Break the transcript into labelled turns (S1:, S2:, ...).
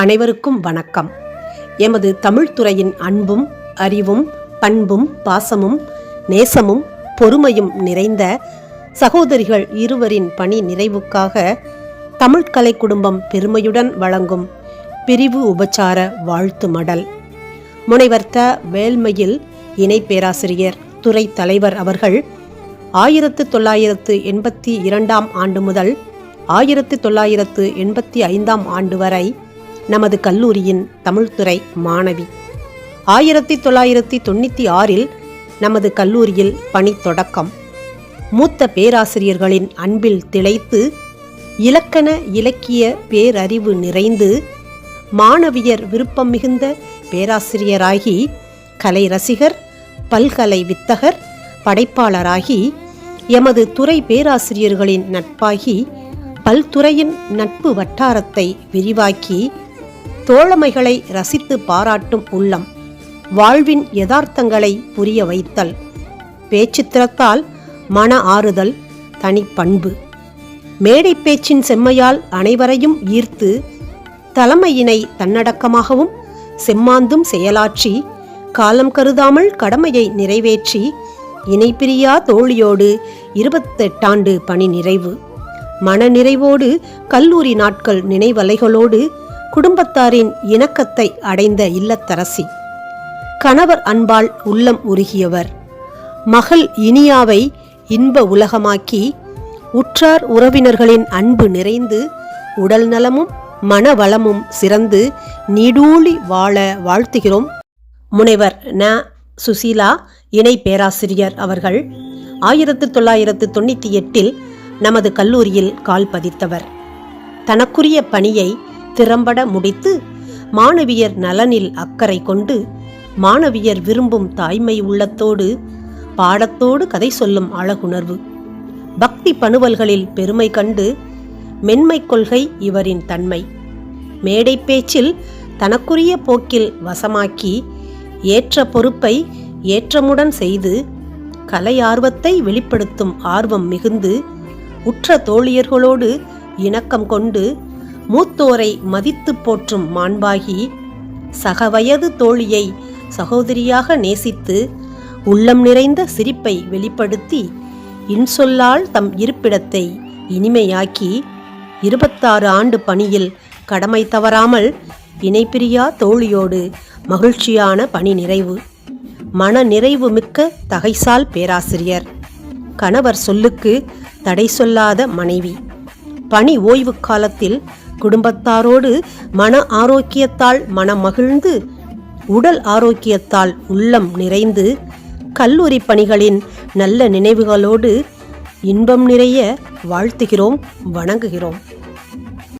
S1: அனைவருக்கும் வணக்கம். எமது தமிழ்துறையின் அன்பும் அறிவும் பண்பும் பாசமும் நேசமும் பொறுமையும் நிறைந்த சகோதரிகள் இருவரின் பணி நிறைவுக்காக தமிழ் கலை குடும்பம் பெருமையுடன் வழங்கும் பிரிவு உபச்சார வாழ்த்து மடல். முனைவர்த்த வேல்மையில் இணை பேராசிரியர் துறை தலைவர் அவர்கள் ஆயிரத்து தொள்ளாயிரத்து எண்பத்தி இரண்டாம் ஆண்டு முதல் ஆயிரத்து தொள்ளாயிரத்து எண்பத்தி ஐந்தாம் ஆண்டு வரை நமது கல்லூரியின் தமிழ்துறை மாணவி. ஆயிரத்தி தொள்ளாயிரத்தி தொண்ணூற்றி ஆறில் நமது கல்லூரியில் பணி தொடக்கம். மூத்த பேராசிரியர்களின் அன்பில் திளைத்து இலக்கண இலக்கிய பேரறிவு நிறைந்து மாணவியர் விருப்பம் மிகுந்த பேராசிரியராகி கலை ரசிகர் பல்கலை வித்தகர் படைப்பாளராகி எமது துறை பேராசிரியர்களின் நட்பாகி பல்துறையின் நட்பு வட்டாரத்தை விரிவாக்கி தோழமைகளை ரசித்து பாராட்டும் உள்ளம். வாழ்வின் யதார்த்தங்களை புரிய வைத்தல். பேச்சுத்திறத்தால் மன ஆறுதல் தனிப்பண்பு. மேடை பேச்சின் செம்மையால் அனைவரையும் ஈர்த்து தலைமையினை தன்னடக்கமாகவும் செம்மாந்தும் செயலாற்றி காலம் கருதாமல் கடமையை நிறைவேற்றி இணைப்பிரியா தோழியோடு இருபத்தெட்டாண்டு பணி நிறைவு. மனநிறைவோடு கல்லூரி நாட்கள் நினைவலைகளோடு குடும்பத்தாரின் இணக்கத்தை அடைந்த இல்லத்தரசி. கணவர் அன்பால் உள்ளம் உருகியவர். மகள் இனியாவை இன்ப உலகமாக்கி உற்றார் உறவினர்களின் அன்பு நிறைந்து உடல் நலமும் மனவளமும் சிறந்து நீடூழி வாழ வாழ்த்துகிறோம். முனைவர் ந. சுசீலா இணை பேராசிரியர் அவர்கள் ஆயிரத்து தொள்ளாயிரத்து தொண்ணூற்றி எட்டில் நமது கல்லூரியில் கால் பதித்தவர். தனக்குரிய பணியை திறம்பட முடித்து மாணவியர் நலனில் அக்கறை கொண்டு மாணவியர் விரும்பும் தாய்மை உள்ளத்தோடு பாடத்தோடு கதை சொல்லும் அழகுணர்வு. பக்தி பணுவல்களில் பெருமை கண்டு மென்மை கொள்கை இவரின் தன்மை. மேடை பேச்சில் தனக்குரிய போக்கில் வசமாக்கி ஏற்ற பொறுப்பை ஏற்றமுடன் செய்து கலை ஆர்வத்தை வெளிப்படுத்தும் ஆர்வம் மிகுந்து உற்ற தோழியர்களோடு இணக்கம் கொண்டு மூத்தோரை மதித்து போற்றும் மாண்பாகி சகவயது தோழியை சகோதரியாக நேசித்து உள்ளம் நிறைந்த சிரிப்பை வெளிப்படுத்தி இன்சொல்லால் தம் இருப்பிடத்தை இனிமையாக்கி இருபத்தாறு ஆண்டு பணியில் கடமை தவறாமல் இணைப்பிரியா தோழியோடு மகிழ்ச்சியான பணி நிறைவு. மன நிறைவு மிக்க தகைசால் பேராசிரியர். கணவர் சொல்லுக்கு தடை சொல்லாத மனைவி. பணி ஓய்வு காலத்தில் குடும்பத்தாரோடு மன ஆரோக்கியத்தால் மனம் மகிழ்ந்து உடல் ஆரோக்கியத்தால் உள்ளம் நிறைந்து கல்லூரி பணிகளின் நல்ல நினைவுகளோடு இன்பம் நிறைய வாழ்த்துகிறோம் வணங்குகிறோம்.